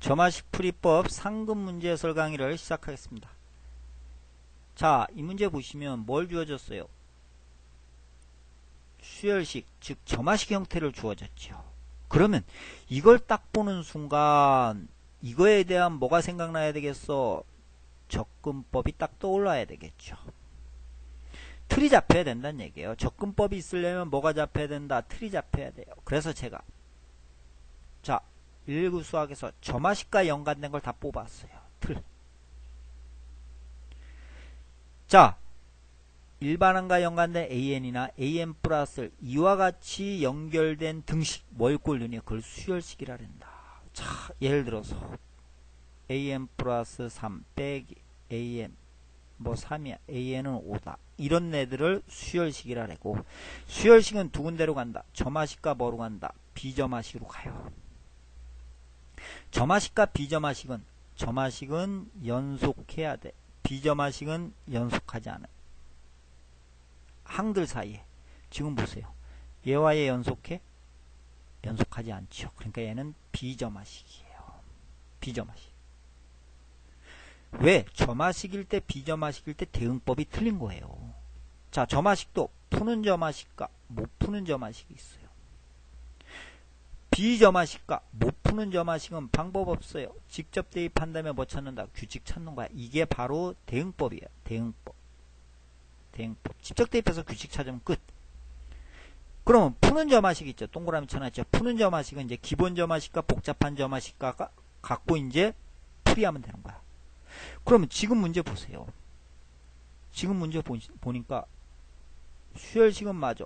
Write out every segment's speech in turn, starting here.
점화식 풀이법 상금 문제 해설 강의를 시작하겠습니다. 자, 이 문제 보시면 뭘 주어졌어요? 수열식, 즉 점화식 형태를 주어졌죠. 그러면 이걸 딱 보는 순간 이거에 대한 뭐가 생각나야 되겠어? 접근법이 딱 떠올라야 되겠죠. 틀이 잡혀야 된다는 얘기예요. 접근법이 있으려면 뭐가 잡혀야 된다? 틀이 잡혀야 돼요. 그래서 제가 자 119 수학에서 점화식과 연관된 걸 다 뽑았어요. 틀. 자 일반항과 연관된 AN이나 AN 플러스를 이와 같이 연결된 등식 뭘 꼴르니 그걸 수열식이라 한다. 자 예를 들어서 AN 플러스 3 빼기 AN 뭐 3이야. AN은 5다. 이런 애들을 수열식이라 하고 수열식은 두 군데로 간다. 점화식과 뭐로 간다? 비점화식으로 가요. 점화식과 비점화식은 점화식은 연속해야 돼. 비점화식은 연속하지 않아. 항들 사이에 지금 보세요. 얘와 얘 연속해? 연속하지 않죠. 그러니까 얘는 비점화식이에요. 비점화식. 왜? 점화식일 때 비점화식일 때 대응법이 틀린 거예요. 자, 점화식도 푸는 점화식과 못 푸는 점화식이 있어요. 비점화식과 못 푸는 점화식은 방법 없어요. 직접 대입한다면 뭐 찾는다? 규칙 찾는 거야. 이게 바로 대응법이에요. 대응법. 대응법. 직접 대입해서 규칙 찾으면 끝. 그러면 푸는 점화식 있죠. 동그라미 쳐놨죠. 푸는 점화식은 이제 기본 점화식과 복잡한 점화식과 갖고 이제 풀이하면 되는 거야. 그러면 지금 문제 보세요. 지금 문제 보니까 수열식은 맞아.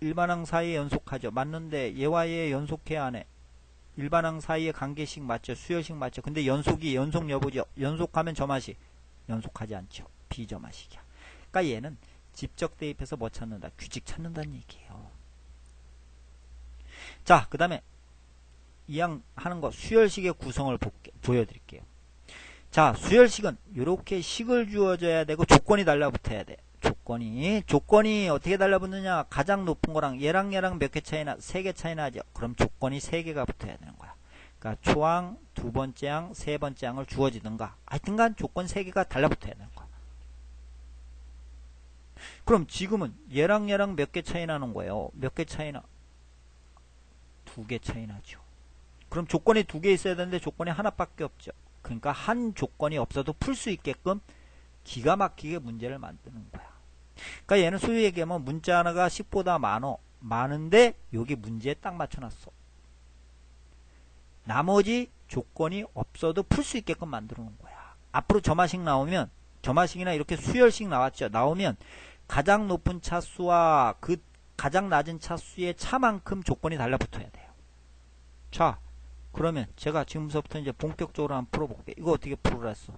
일반항 사이에 연속하죠. 맞는데 얘와 얘 연속해야 하네. 일반항 사이에 관계식 맞죠. 수열식 맞죠. 근데 연속이 연속 여부죠. 연속하면 점화식. 연속하지 않죠. 비점화식이야. 그러니까 얘는 집적 대입해서 뭐 찾는다? 규칙 찾는다는 얘기예요. 자, 그 다음에 이양 하는 거 수열식의 구성을 볼게, 보여드릴게요. 자, 수열식은 이렇게 식을 주어져야 되고 조건이 달라붙어야 돼. 조건이 조건이 어떻게 달라붙느냐? 가장 높은 거랑 얘랑 얘랑 몇 개 차이나 세 개 차이 나죠. 그럼 조건이 세 개가 붙어야 되는 거야. 그러니까 초항 두 번째 항 세 번째 항을 주어지든가. 하여튼간 조건 세 개가 달라붙어야 되는 거야. 그럼 지금은 얘랑 얘랑 몇 개 차이 나는 거예요? 몇 개 차이나? 두 개 차이 나죠. 그럼 조건이 두 개 있어야 되는데 조건이 하나밖에 없죠. 그러니까 한 조건이 없어도 풀 수 있게끔 기가 막히게 문제를 만드는 거야. 그러니까 얘는 소위 얘기하면 문자 하나가 10보다 많어. 많은데 여기 문제에 딱 맞춰놨어. 나머지 조건이 없어도 풀 수 있게끔 만들어 놓은 거야. 앞으로 점화식 나오면 점화식이나 이렇게 수열식 나왔죠. 나오면 가장 높은 차수와 그 가장 낮은 차수의 차만큼 조건이 달라붙어야 돼요. 자, 그러면 제가 지금부터 이제 본격적으로 한번 풀어볼게요. 이거 어떻게 풀으라 했어?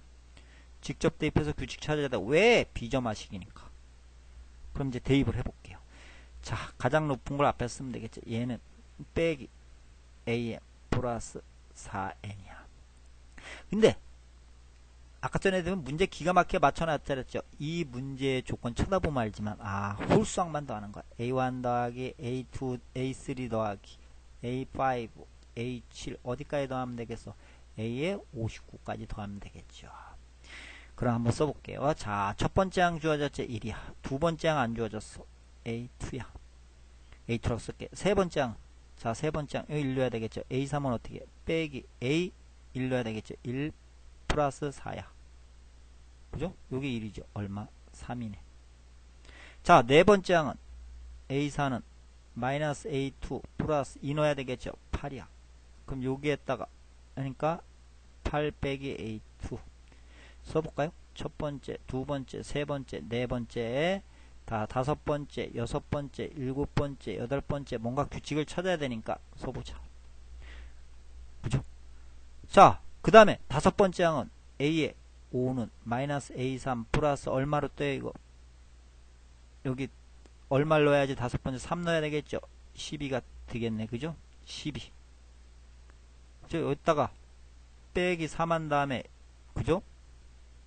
직접 대입해서 규칙 찾아야 돼. 왜? 비점화식이니까. 그럼 이제 대입을 해볼게요. 자, 가장 높은 걸 앞에 쓰면 되겠죠. 얘는 빼기 am 플러스 4n이야. 근데 아까 전에 되면 문제 기가 막히게 맞춰놨잖았죠. 이 문제의 조건 쳐다보면 알지만 아 홀수학만 더하는 거야. a1 더하기 a2 a3 더하기 a5 A7 어디까지 더하면 되겠어? A에 59까지 더하면 되겠죠. 그럼 한번 써볼게요. 자, 첫 번째 항 주어졌지? 1이야. 두 번째 항 안 주어졌어. A2야. A2라고 쓸게. 세 번째 항. 자, 세 번째 항. 여기 일러야 되겠죠. A3은 어떻게? 빼기 A 일러야 되겠죠. 1 플러스 4야. 그죠? 여기 1이죠. 얼마? 3이네. 자, 네 번째 항은 A4는 마이너스 A2 플러스 2 넣어야 되겠죠. 8이야. 그럼 여기에다가 그러니까 8 빼기 A2 써볼까요? 첫 번째, 두 번째, 세 번째, 네 번째, 다 다섯 번째, 여섯 번째, 일곱 번째, 여덟 번째 뭔가 규칙을 찾아야 되니까 써보자. 그죠? 자, 그 다음에 다섯 번째 항은 A의 5는 마이너스 A3 플러스 얼마로 떠요 이거? 여기 얼마를 넣어야지 다섯 번째 3 넣어야 되겠죠? 12가 되겠네. 그죠? 12. 저 여기다가 빼기 3한 다음에 그죠?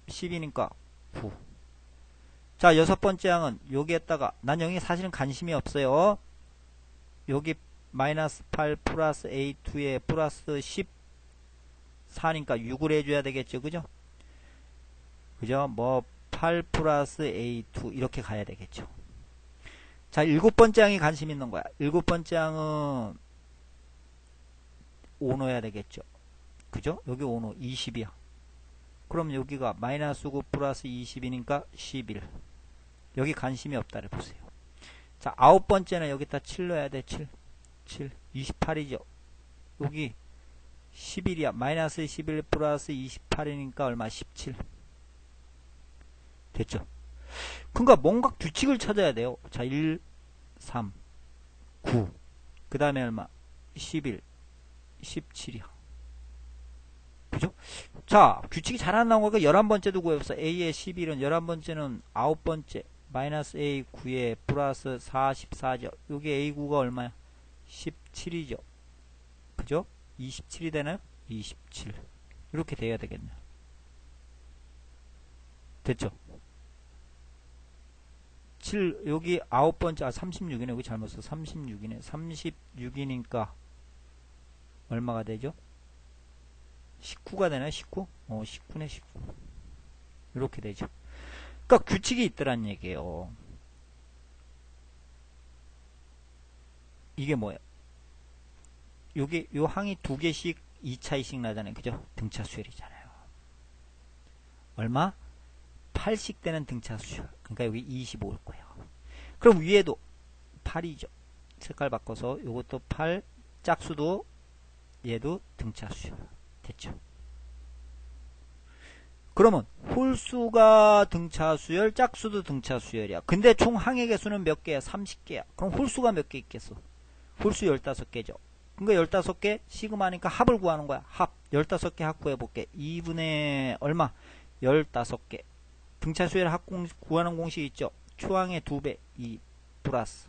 10이니까 9. 자 여섯 번째 항은 여기에다가 난 여기 사실은 관심이 없어요. 여기 마이너스 8 플러스 A2에 플러스 10 4니까 6을 해줘야 되겠죠. 그죠? 그죠? 뭐, 8 플러스 A2 이렇게 가야 되겠죠. 자, 일곱 번째 항이 관심 있는 거야. 일곱 번째 항은 5 넣어야 되겠죠. 그죠? 여기 5 넣어. 20이야. 그럼 여기가 마이너스 9 플러스 20이니까 11. 여기 관심이 없다를 보세요. 자, 아홉 번째는 여기다 7 넣어야 돼. 7. 7. 28이죠. 여기 11이야. 마이너스 11 플러스 28이니까 얼마? 17. 됐죠? 그러니까 뭔가 규칙을 찾아야 돼요. 자, 1, 3, 9. 그 다음에 얼마? 11, 17이야. 그죠? 자, 규칙이 잘 안 나온 거니까 11번째도 구해봤어. A의 11은 11번째는 9번째. 마이너스 A 9에 플러스 44죠. 여기 A9가 얼마야? 17이죠. 그죠? 27이 되나요? 27. 이렇게 돼야 되겠네요. 됐죠? 7, 여기 아홉 번째, 아, 36이네. 여기 잘못 써. 36이네. 36이니까, 얼마가 되죠? 19가 되나요? 19? 어, 19네, 19. 이렇게 되죠. 그러니까 규칙이 있더란 얘기예요. 이게 뭐예요? 요게 요 항이 두 개씩 2차이씩 나잖아요. 그죠? 등차 수열이잖아요. 얼마? 8씩 되는 등차 수열. 그러니까 여기 25일 거예요. 그럼 위에도 8이죠. 색깔 바꿔서 요것도 8 짝수도 얘도 등차 수열. 됐죠? 그러면 홀수가 등차 수열, 짝수도 등차 수열이야. 근데 총 항의 개수는 몇 개야? 30개야. 그럼 홀수가 몇 개 있겠어? 홀수 15개죠. 그러니까 15개 시그마니까 합을 구하는 거야. 합 15개 합 구해볼게. 2분의 얼마? 15개. 등차 수열 합 공, 구하는 공식 있죠. 초항의 2배 2 플러스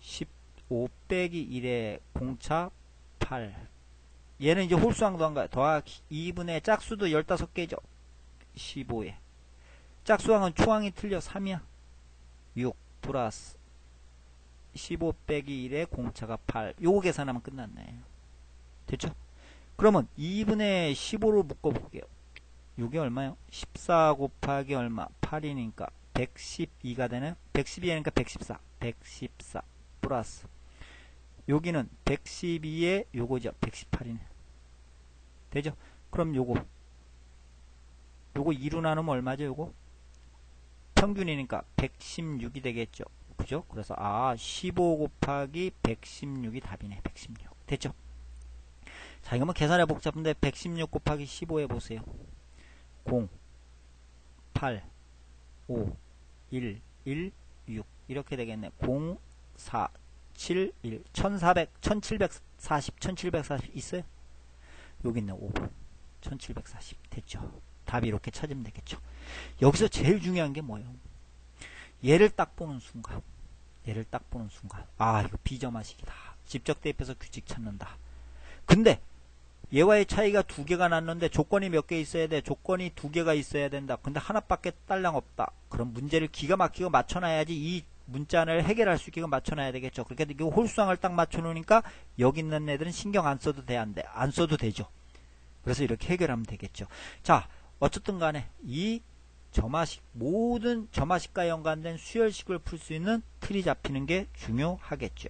15 빼기 1의 공차 8 얘는 이제 홀수항도 한 거야. 더하기 2분의 짝수도 15개죠. 15에. 짝수항은 초항이 틀려 3이야. 6 플러스 15 빼기 1에 공차가 8. 요거 계산하면 끝났네. 됐죠? 그러면 2분의 15로 묶어볼게요. 요게 얼마요? 14 곱하기 얼마? 8이니까 112가 되나요? 112니까 114. 114 플러스 여기는 112에 요거죠. 118이네. 되죠? 그럼 요거 요거 2로 나누면 얼마죠? 요거 평균이니까 116이 되겠죠. 그죠? 그래서 아, 15 곱하기 116이 답이네. 116. 됐죠? 자, 이거면 계산해 복잡한데 116 곱하기 15 해보세요. 0, 8, 5, 1, 1, 6 이렇게 되겠네. 0, 4, 7, 1, 1400, 1740, 1740 있어요? 여기 있네. 5, 1740 됐죠? 답이 이렇게 찾으면 되겠죠. 여기서 제일 중요한 게 뭐예요? 얘를 딱 보는 순간 얘를 딱 보는 순간 아 이거 비점화식이다 직접 대입해서 규칙 찾는다 근데 얘와의 차이가 두 개가 났는데 조건이 몇 개 있어야 돼 조건이 두 개가 있어야 된다 근데 하나밖에 딸랑 없다 그럼 문제를 기가 막히고 맞춰놔야지 이 문자를 해결할 수 있게 맞춰놔야 되겠죠. 그렇게 이 홀수항을 딱 맞춰놓으니까 여기 있는 애들은 신경 안 써도 돼 안 돼 안 써도 되죠. 그래서 이렇게 해결하면 되겠죠. 자 어쨌든 간에 이 점화식 모든 점화식과 연관된 수열식을 풀 수 있는 틀이 잡히는 게 중요하겠죠.